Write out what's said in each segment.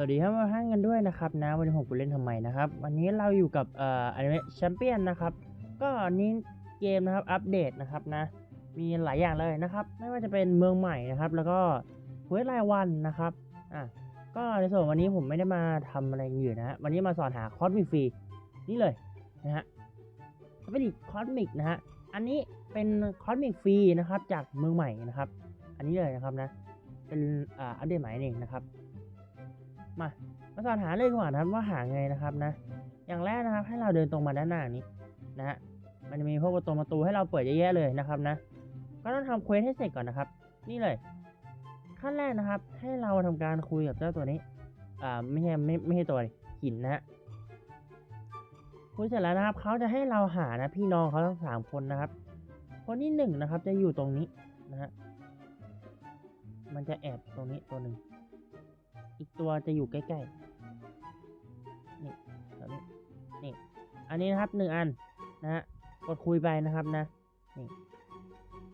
สวัสดีครับมาท่านกันด้วยนะครับนะวันนี้ผมกูเล่นทำไมนะครับ วันนี้เราอยู่กับเอ่ออนิเมะแชมเปี้ยนนะครับ ก็อันนี้เกมนะครับอัปเดตนะครับนะ มีหลายอย่างเลยนะครับ ไม่ว่าจะเป็นเมืองใหม่นะครับ แล้วก็เควสรายวันนะครับอะก็ในส่วนวันนี้ผมไม่ได้มาทำอะไรอยู่นะฮะวันนี้มาสอนหาคอสมิกฟรีนี่เลยนะฮะเป็นคอสมิกนะฮะอันนี้เป็นคอสมิกฟรีนะครับจากเมืองใหม่นะครับ อันนี้เลยนะครับนะเป็นอ่าอัปเดตใหม่นี่นะครับ มามาสอนหาเลยดีกว่านะครับว่าหาไงนะครับนะ อย่างแรกนะครับให้เราเดินตรงมาด้านหน้านี้นะฮะมันจะมีพวกประตูประตูให้เราเปิดเยอะแยะเลยนะครับนะ ก็ต้องทำเควสให้เสร็จก่อนนะครับ นี่เลย ขั้นแรกนะครับ ให้เราทำการคุยกับเจ้าตัวนี้ อ่าไม่ใช่ไม่ไม่ใช่ตัวหินนะฮะคุยเสร็จแล้วนะครับเขาจะให้เราหานะพี่น้องเขาทั้งสามคนนะครับ คนที่หนึ่งนะครับจะอยู่ตรงนี้นะฮะมันจะแอบตรงนี้ตัวหนึ่ง ตัวจะอยู่ใกล้ๆ นี่ตัวนี้ นี่ อันนี้นะครับหนึ่งอันนะฮะ กดคุยไปนะครับนะ นี่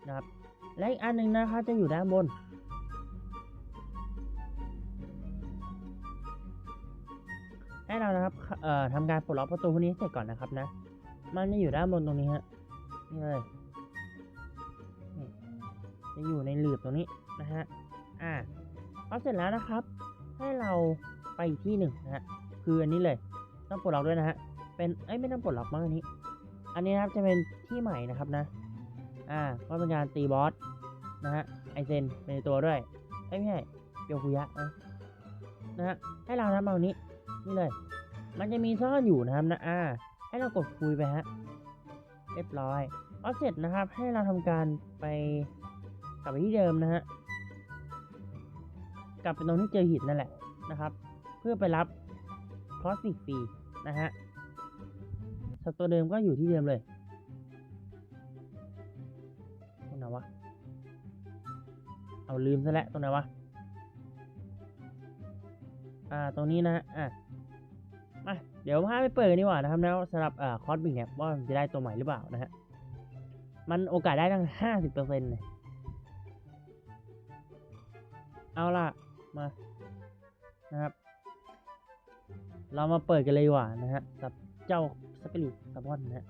นะครับ และอีกอันหนึ่งนะครับจะอยู่ด้านบน ให้เรานะครับ เอ่อทำการปลดล็อกประตูพวกนี้เสร็จก่อนนะครับนะ มันจะอยู่ด้านบนตรงนี้ฮะ นี่เลยนี่จะอยู่ในหลืบตรงนี้นะฮะ อ่าพอเสร็จแล้วนะครับ ให้เราไปอีกที่หนึ่งนะฮะคืออันนี้เลยต้องปลดล็อกด้วยนะฮะเป็นเอ้ยไม่ต้องปลดล็อกมั้งอันนี้ อันนี้นะครับจะเป็นที่ใหม่นะครับนะ อ่าก็เป็นการตีบอสนะฮะไอเซนเป็นตัวด้วยเอ้ไม่ใช่เปียวคุยะนะนะฮะให้เราทำเอานี้นี่เลย มันจะมีซ่อนอยู่นะครับนะอ่าให้เรากดคุยไปฮะเรียบร้อยพอเสร็จนะครับให้เราทำการไปกลับไปที่เดิมนะฮะ กลับไปตรงที่เจอหินนั่นแหละนะครับ เพื่อไปรับคอสติกฟรีนะฮะสัตว์ตัวเดิมก็อยู่ที่เดิมเลยตรงไหนวะ เอาลืมซะแล้วตรงไหนวะ อ่าตรงนี้นะอะมาเดี๋ยวพาไปเปิดกันดีกว่านะครับแล้วสำหรับอ่าคอสบิกเนี่ยว่าจะได้ตัวใหม่หรือเปล่านะฮะมันโอกาสได้ตั้งห้าสิบเปอร์เซ็นต์เลยเอาล่ะ มานะครับ เรามาเปิดกันเลยว่านะฮะกับเจ้าสปิริตซับอนนะฮะ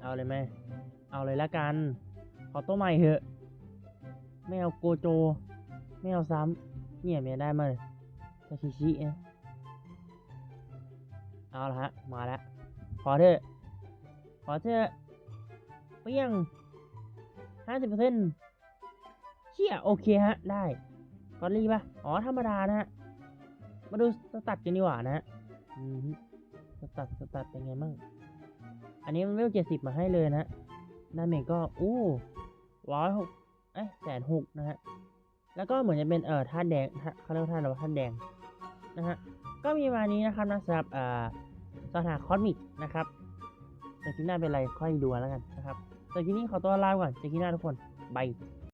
เอาเลยไหมเอาเลยละกัน ขอตัวใหม่เถอะ ไม่เอาโกโจ ไม่เอาซ้ำเนี่ยเมียได้มาเลยซาชิชิเนี่ยเอาละฮะ มาแล้ว ขอเถอะ ขอเถอะเปี้ยงห้าสิบเปอร์เซ็นต์ เชี่ยโอเคฮะ ได้กอรี่ปะอ๋อ ธรรมดานะฮะ มาดูสตัดกันดีกว่านะฮะอืมสตัดสตัดเป็นไงมั่ง อันนี้มันเวลเจ็ดสิบมาให้เลยนะดาเมจก็ อู้ร้อยหกเอ้ยแสนหกนะฮะ แล้วก็เหมือนจะเป็น เอ่อธาแดงเขาเรียกว่าธาตุอะไรวะธาแดง นะฮะ ก็มีมานี้นะครับนะสำหรับเอ่อสถาคอสมิกนะครับแต่คลิปหน้าเป็นอะไรค่อยดูแล้วกันนะครับแต่คลิปนี้ขอตัวลาไปก่อนเจอคลิปหน้าทุกคนบาย